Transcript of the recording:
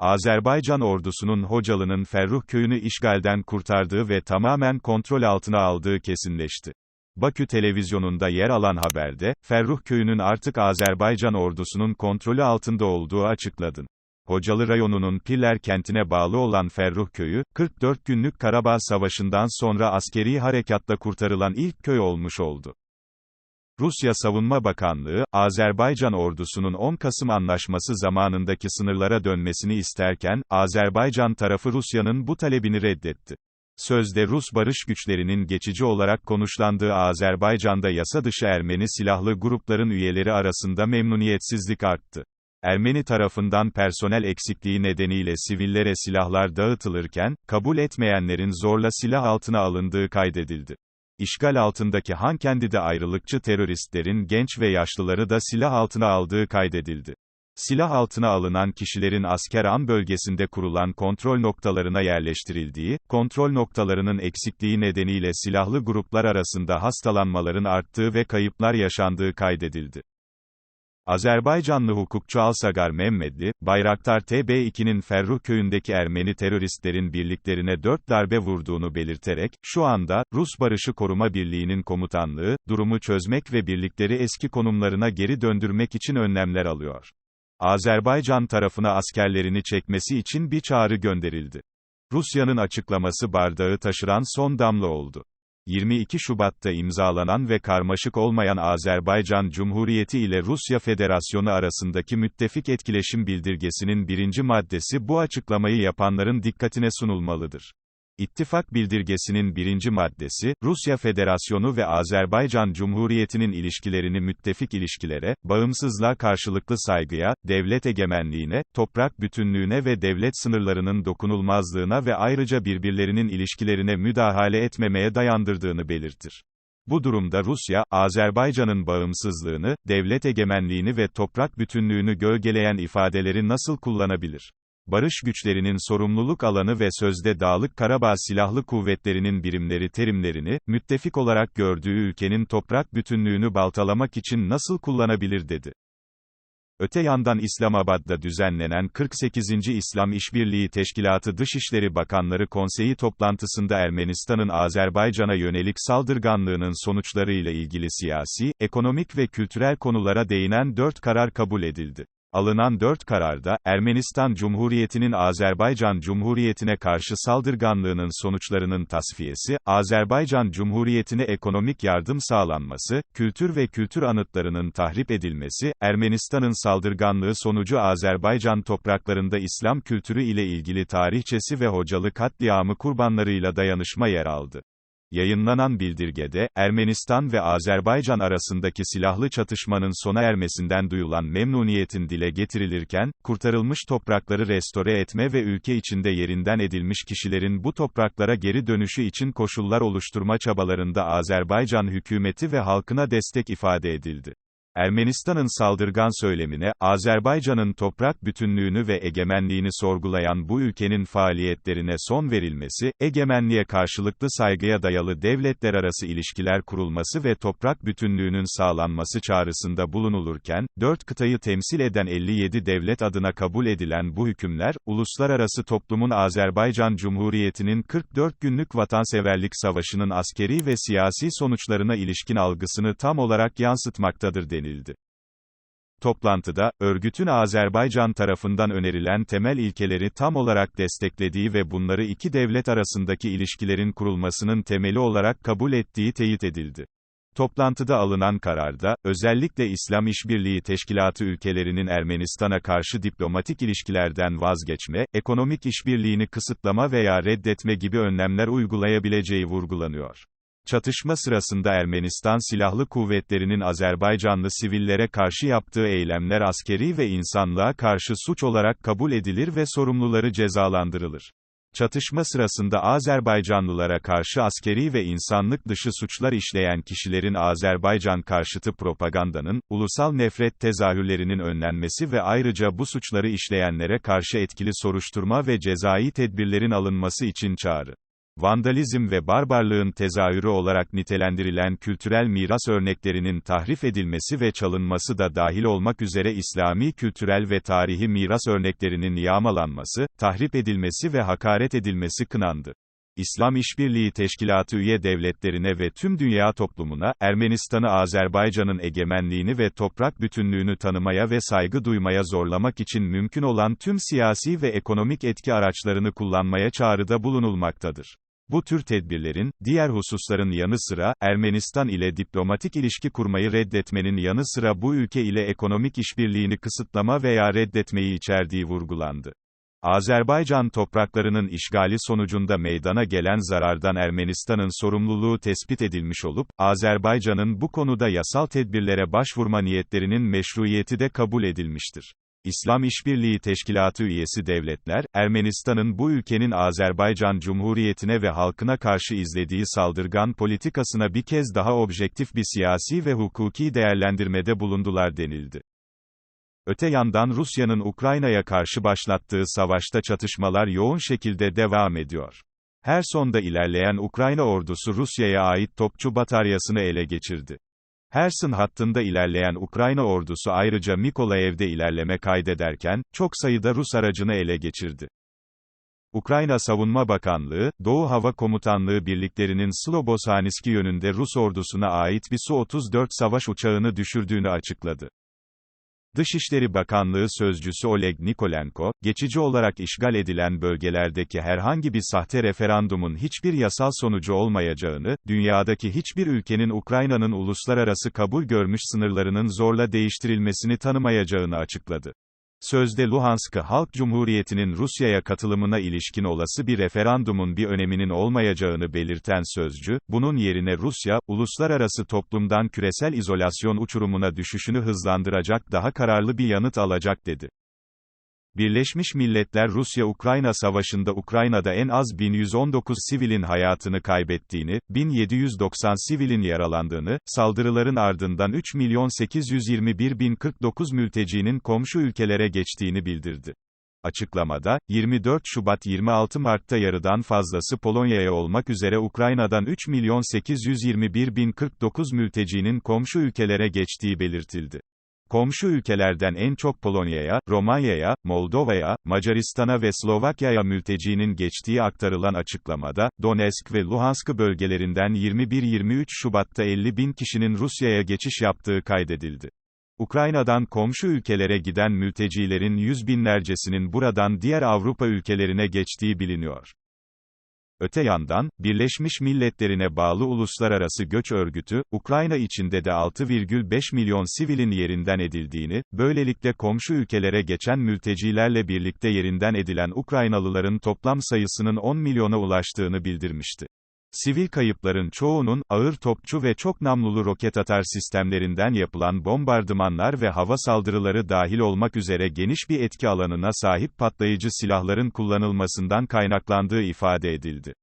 Azerbaycan ordusunun Hocalı'nın Ferruh köyünü işgalden kurtardığı ve tamamen kontrol altına aldığı kesinleşti. Bakü televizyonunda yer alan haberde, Ferruh köyünün artık Azerbaycan ordusunun kontrolü altında olduğu açıkladın. Hocalı rayonunun Pirler kentine bağlı olan Ferruh köyü, 44 günlük Karabağ Savaşı'ndan sonra askeri harekatla kurtarılan ilk köy olmuş oldu. Rusya Savunma Bakanlığı, Azerbaycan ordusunun 10 Kasım Anlaşması zamanındaki sınırlara dönmesini isterken, Azerbaycan tarafı Rusya'nın bu talebini reddetti. Sözde Rus barış güçlerinin geçici olarak konuşlandığı Azerbaycan'da yasa dışı Ermeni silahlı grupların üyeleri arasında memnuniyetsizlik arttı. Ermeni tarafından personel eksikliği nedeniyle sivillere silahlar dağıtılırken, kabul etmeyenlerin zorla silah altına alındığı kaydedildi. İşgal altındaki Hankendi'de ayrılıkçı teröristlerin genç ve yaşlıları da silah altına aldığı kaydedildi. Silah altına alınan kişilerin asker an bölgesinde kurulan kontrol noktalarına yerleştirildiği, kontrol noktalarının eksikliği nedeniyle silahlı gruplar arasında hastalanmaların arttığı ve kayıplar yaşandığı kaydedildi. Azerbaycanlı hukukçu Alsagar Mehmedli, Bayraktar TB2'nin Ferruh köyündeki Ermeni teröristlerin birliklerine dört darbe vurduğunu belirterek, şu anda, Rus Barışı Koruma Birliği'nin komutanlığı, durumu çözmek ve birlikleri eski konumlarına geri döndürmek için önlemler alıyor. Azerbaycan tarafına askerlerini çekmesi için bir çağrı gönderildi. Rusya'nın açıklaması bardağı taşıran son damla oldu. 22 Şubat'ta imzalanan ve karmaşık olmayan Azerbaycan Cumhuriyeti ile Rusya Federasyonu arasındaki müttefik etkileşim bildirgesinin birinci maddesi bu açıklamayı yapanların dikkatine sunulmalıdır. İttifak bildirgesinin birinci maddesi, Rusya Federasyonu ve Azerbaycan Cumhuriyeti'nin ilişkilerini müttefik ilişkilere, bağımsızlığa karşılıklı saygıya, devlet egemenliğine, toprak bütünlüğüne ve devlet sınırlarının dokunulmazlığına ve ayrıca birbirlerinin ilişkilerine müdahale etmemeye dayandırdığını belirtir. Bu durumda Rusya, Azerbaycan'ın bağımsızlığını, devlet egemenliğini ve toprak bütünlüğünü gölgeleyen ifadeleri nasıl kullanabilir? Barış güçlerinin sorumluluk alanı ve sözde Dağlık Karabağ Silahlı Kuvvetleri'nin birimleri terimlerini, müttefik olarak gördüğü ülkenin toprak bütünlüğünü baltalamak için nasıl kullanabilir dedi. Öte yandan İslamabad'da düzenlenen 48. İslam İşbirliği Teşkilatı Dışişleri Bakanları Konseyi toplantısında Ermenistan'ın Azerbaycan'a yönelik saldırganlığının sonuçlarıyla ilgili siyasi, ekonomik ve kültürel konulara değinen dört karar kabul edildi. Alınan dört kararda, Ermenistan Cumhuriyeti'nin Azerbaycan Cumhuriyeti'ne karşı saldırganlığının sonuçlarının tasfiyesi, Azerbaycan Cumhuriyeti'ne ekonomik yardım sağlanması, kültür ve kültür anıtlarının tahrip edilmesi, Ermenistan'ın saldırganlığı sonucu Azerbaycan topraklarında İslam kültürü ile ilgili tarihçesi ve hocalı katliamı kurbanlarıyla dayanışma yer aldı. Yayınlanan bildirgede, Ermenistan ve Azerbaycan arasındaki silahlı çatışmanın sona ermesinden duyulan memnuniyetin dile getirilirken, kurtarılmış toprakları restore etme ve ülke içinde yerinden edilmiş kişilerin bu topraklara geri dönüşü için koşullar oluşturma çabalarında Azerbaycan hükümeti ve halkına destek ifade edildi. Ermenistan'ın saldırgan söylemine, Azerbaycan'ın toprak bütünlüğünü ve egemenliğini sorgulayan bu ülkenin faaliyetlerine son verilmesi, egemenliğe karşılıklı saygıya dayalı devletler arası ilişkiler kurulması ve toprak bütünlüğünün sağlanması çağrısında bulunulurken, dört kıtayı temsil eden 57 devlet adına kabul edilen bu hükümler, uluslararası toplumun Azerbaycan Cumhuriyeti'nin 44 günlük vatanseverlik savaşının askeri ve siyasi sonuçlarına ilişkin algısını tam olarak yansıtmaktadır denildi denildi. Toplantıda, örgütün Azerbaycan tarafından önerilen temel ilkeleri tam olarak desteklediği ve bunları iki devlet arasındaki ilişkilerin kurulmasının temeli olarak kabul ettiği teyit edildi. Toplantıda alınan kararda, özellikle İslam İşbirliği Teşkilatı ülkelerinin Ermenistan'a karşı diplomatik ilişkilerden vazgeçme, ekonomik işbirliğini kısıtlama veya reddetme gibi önlemler uygulayabileceği vurgulanıyor. Çatışma sırasında Ermenistan Silahlı Kuvvetleri'nin Azerbaycanlı sivillere karşı yaptığı eylemler askeri ve insanlığa karşı suç olarak kabul edilir ve sorumluları cezalandırılır. Çatışma sırasında Azerbaycanlılara karşı askeri ve insanlık dışı suçlar işleyen kişilerin Azerbaycan karşıtı propagandanın, ulusal nefret tezahürlerinin önlenmesi ve ayrıca bu suçları işleyenlere karşı etkili soruşturma ve cezai tedbirlerin alınması için çağrı vandalizm ve barbarlığın tezahürü olarak nitelendirilen kültürel miras örneklerinin tahrif edilmesi ve çalınması da dahil olmak üzere İslami kültürel ve tarihi miras örneklerinin yağmalanması, tahrip edilmesi ve hakaret edilmesi kınandı. İslam İşbirliği Teşkilatı üye devletlerine ve tüm dünya toplumuna, Ermenistan'ı Azerbaycan'ın egemenliğini ve toprak bütünlüğünü tanımaya ve saygı duymaya zorlamak için mümkün olan tüm siyasi ve ekonomik etki araçlarını kullanmaya çağrıda bulunulmaktadır. Bu tür tedbirlerin, diğer hususların yanı sıra, Ermenistan ile diplomatik ilişki kurmayı reddetmenin yanı sıra bu ülke ile ekonomik işbirliğini kısıtlama veya reddetmeyi içerdiği vurgulandı. Azerbaycan topraklarının işgali sonucunda meydana gelen zarardan Ermenistan'ın sorumluluğu tespit edilmiş olup, Azerbaycan'ın bu konuda yasal tedbirlere başvurma niyetlerinin meşruiyeti de kabul edilmiştir. İslam İşbirliği Teşkilatı üyesi devletler, Ermenistan'ın bu ülkenin Azerbaycan Cumhuriyeti'ne ve halkına karşı izlediği saldırgan politikasına bir kez daha objektif bir siyasi ve hukuki değerlendirmede bulundular denildi. Öte yandan Rusya'nın Ukrayna'ya karşı başlattığı savaşta çatışmalar yoğun şekilde devam ediyor. Her sonda ilerleyen Ukrayna ordusu Rusya'ya ait topçu bataryasını ele geçirdi. Herson hattında ilerleyen Ukrayna ordusu ayrıca Mikolayev'de ilerleme kaydederken, çok sayıda Rus aracını ele geçirdi. Ukrayna Savunma Bakanlığı, Doğu Hava Komutanlığı birliklerinin Slobosaniski yönünde Rus ordusuna ait bir Su-34 savaş uçağını düşürdüğünü açıkladı. Dışişleri Bakanlığı Sözcüsü Oleg Nikolenko, geçici olarak işgal edilen bölgelerdeki herhangi bir sahte referandumun hiçbir yasal sonucu olmayacağını, dünyadaki hiçbir ülkenin Ukrayna'nın uluslararası kabul görmüş sınırlarının zorla değiştirilmesini tanımayacağını açıkladı. Sözde Luhansk'ı Halk Cumhuriyeti'nin Rusya'ya katılımına ilişkin olası bir referandumun bir öneminin olmayacağını belirten sözcü, bunun yerine Rusya, uluslararası toplumdan küresel izolasyon uçurumuna düşüşünü hızlandıracak daha kararlı bir yanıt alacak dedi. Birleşmiş Milletler Rusya-Ukrayna savaşında Ukrayna'da en az 1119 sivilin hayatını kaybettiğini, 1790 sivilin yaralandığını, saldırıların ardından 3.821.049 mültecinin komşu ülkelere geçtiğini bildirdi. Açıklamada, 24 Şubat 26 Mart'ta yarıdan fazlası Polonya'ya olmak üzere Ukrayna'dan 3.821.049 mültecinin komşu ülkelere geçtiği belirtildi. Komşu ülkelerden en çok Polonya'ya, Romanya'ya, Moldova'ya, Macaristan'a ve Slovakya'ya mültecinin geçtiği aktarılan açıklamada, Donetsk ve Luhansk bölgelerinden 21-23 Şubat'ta 50 bin kişinin Rusya'ya geçiş yaptığı kaydedildi. Ukrayna'dan komşu ülkelere giden mültecilerin yüz binlercesinin buradan diğer Avrupa ülkelerine geçtiği biliniyor. Öte yandan, Birleşmiş Milletler'ine bağlı Uluslararası Göç Örgütü, Ukrayna içinde de 6,5 milyon sivilin yerinden edildiğini, böylelikle komşu ülkelere geçen mültecilerle birlikte yerinden edilen Ukraynalıların toplam sayısının 10 milyona ulaştığını bildirmişti. Sivil kayıpların çoğunun, ağır topçu ve çok namlulu roket atar sistemlerinden yapılan bombardımanlar ve hava saldırıları dahil olmak üzere geniş bir etki alanına sahip patlayıcı silahların kullanılmasından kaynaklandığı ifade edildi.